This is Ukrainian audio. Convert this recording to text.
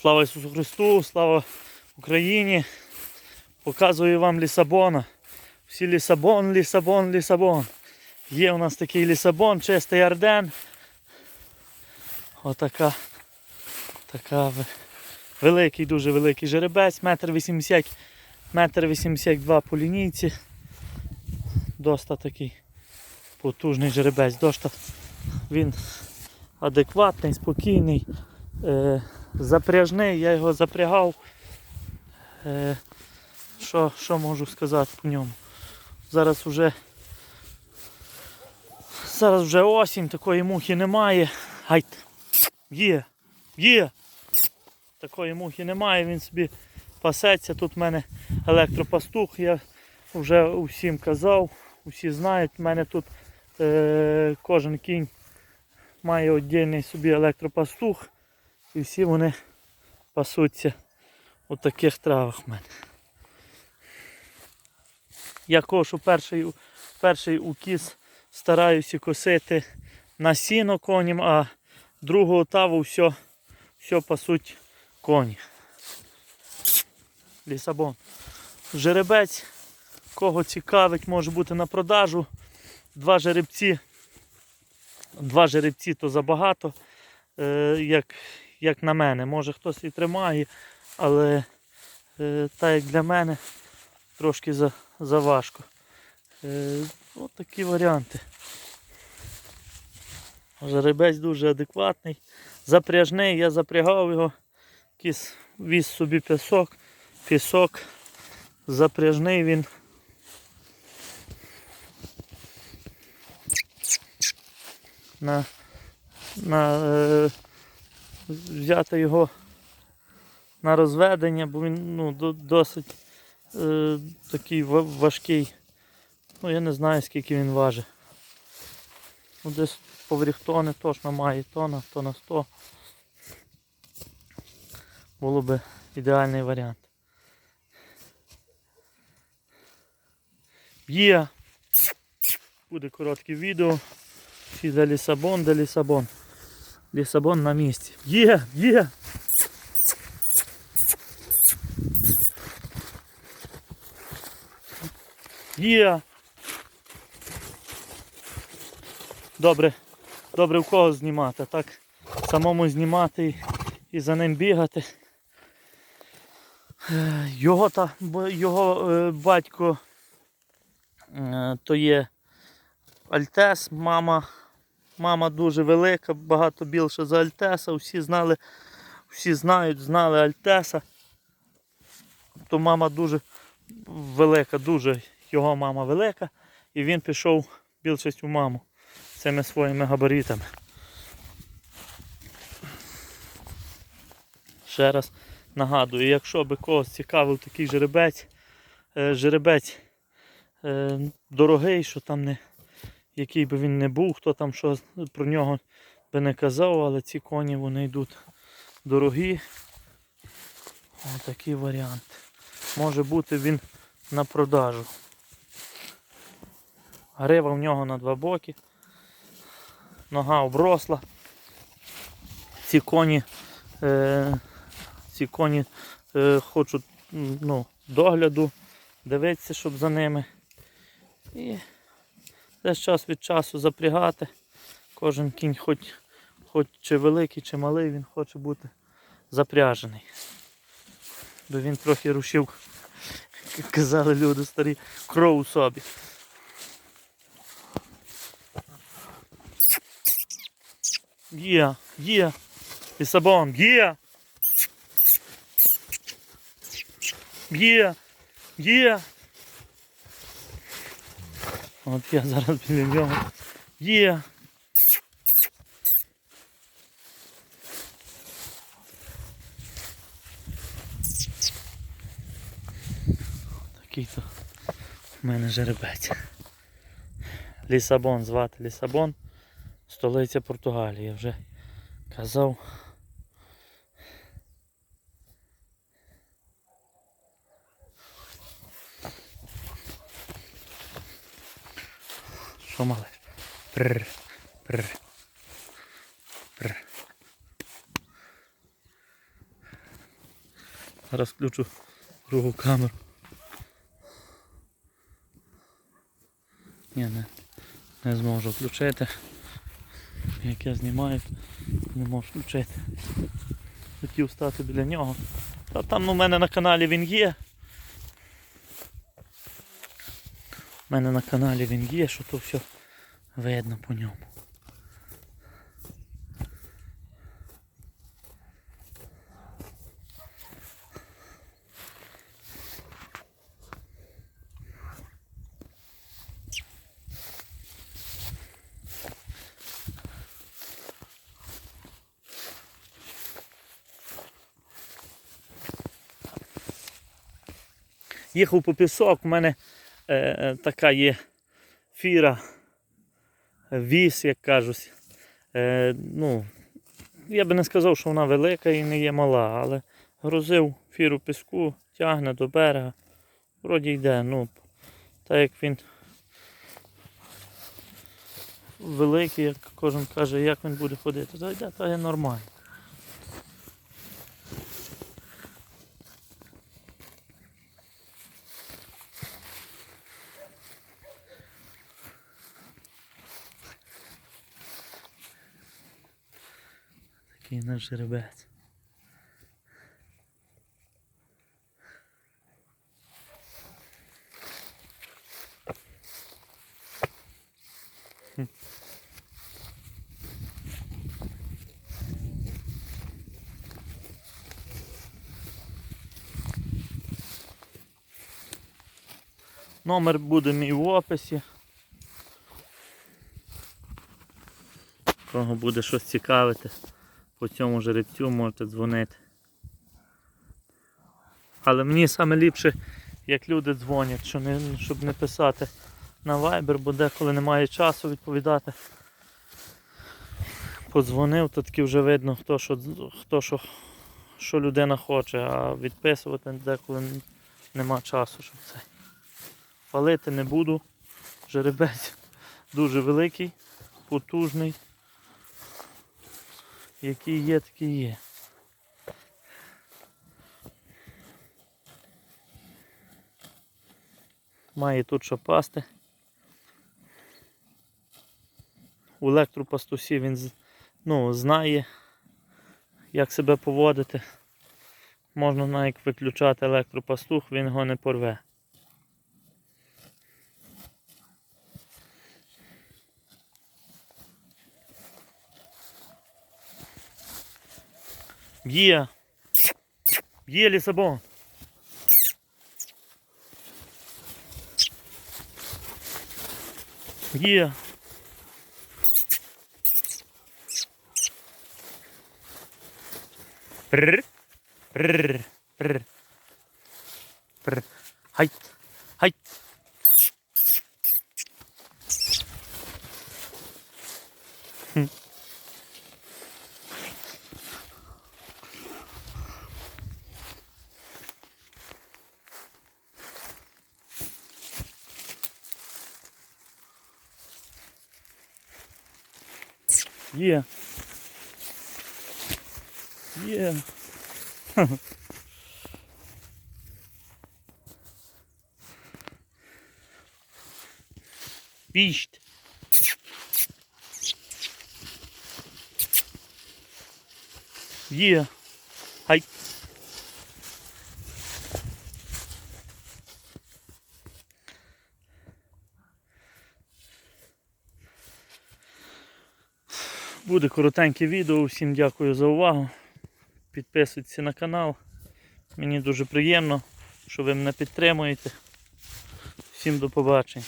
Слава Ісусу Христу, слава Україні. Показую вам Лісабона. Всі Лісабон, Лісабон, Лісабон. Є у нас такий Лісабон, чистий Арден. Отака. Така великий, дуже великий жеребець, метр вісімдесят, метр вісімдесят два по лінійці. Доста такий потужний жеребець. Доста він адекватний, спокійний, е, запряжний, я його запрягав. Е, що, що можу сказати по ньому? Зараз вже зараз вже осінь, такої мухи немає. Гайт. Є, є. Такої мухи немає, він собі пасеться. Тут в мене електропастух, я вже усім казав, усі знають, в мене тут е, кожен кінь має віддільний собі електропастух і всі вони пасуться у таких травах в мене. Я кошу перший, перший укіс стараюся косити на сіно коням, а другу таву все, все пасуть коні. Лісабон. Жеребець, кого цікавить, може бути на продажу. Два жеребці. Два жеребці то забагато, е, як, як на мене. Може хтось і тримає, але е, так як для мене трошки за, заважко. Е, от такі варіанти. Жеребець дуже адекватний, запряжний, я запрягав його, кіс віз собі пісок, пісок, запряжний він. На, на е, взяти його на розведення, бо він ну, досить е, такий важкий. Ну я не знаю скільки він важить. Ну, десь поверх тони точно має тона, тона 100. Було би ідеальний варіант. Є. Буде коротке відео. Всі де Лісабон, де Лісабон. Лісабон на місці. Є, є. Є. Добре, добре в кого знімати, так самому знімати і, і за ним бігати. Е, Його, та, його е, батько е, то є Альтес, мама, мама дуже велика, багато більше за Альтеса. Всі знали, всі знають, знали Альтеса. То мама дуже велика, дуже його мама велика, і він пішов більшість у маму цими своїми габаритами. Ще раз нагадую, якщо би когось цікавив такий жеребець, е, жеребець е, дорогий, що там не, який би він не був, хто там що про нього би не казав, але ці коні вони йдуть дорогі. Ось такий варіант. Може бути він на продажу. Грива в нього на два боки. Нога обросла. Ці коні, е, ці коні е, хочуть ну, догляду, дивитися, щоб за ними. І десь час від часу запрягати. Кожен кінь, хоч, хоч чи великий, чи малий, він хоче бути запряжений. Бо він трохи рушив, як казали люди старі, кров у собі. Є, є. Лісабон, є. Є, є. От я зараз біля нього. Є. Такий то в мене жеребець. Лісабон звати Лісабон. Столиця Португалії, я вже казав. Малиш? Прр, прр, прр. Зараз включу другу камеру. Ні, не, не зможу включити. Як я знімаю, не можу включити. Хотів стати біля нього. Та там у мене на каналі він є. У мене на каналі він є, що то все видно по ньому. Їхав по пісок, у мене е, е, така є фіра, віс, як кажуть. Е, ну, я би не сказав, що вона велика і не є мала, але грузив фіру піску, тягне до берега. Вроді йде, ну, так як він великий, як кожен каже, як він буде ходити, то йде, то є нормально. Такий наш жеребець. Номер буде мій в описі. Кого буде щось цікавити по цьому жеребцю можете дзвонити. Але мені саме ліпше, як люди дзвонять, що не, щоб не писати на Viber, бо деколи немає часу відповідати. Подзвонив, то таки вже видно, хто що, хто що, що людина хоче, а відписувати деколи нема часу, щоб це. Палити не буду. Жеребець дуже великий, потужний. Який є, такий є. Має тут що пасти. У електропастусі він ну, знає, як себе поводити. Можна навіть виключати електропастух, він його не порве. Є. Є Лісабон. Є. Пррр. Пррр. Пррр. Пррр. Хайт. Хайт. Є. Є. Піщт. Є. Буде коротеньке відео. Всім дякую за увагу. Підписуйтесь на канал. Мені дуже приємно, що ви мене підтримуєте. Всім до побачення.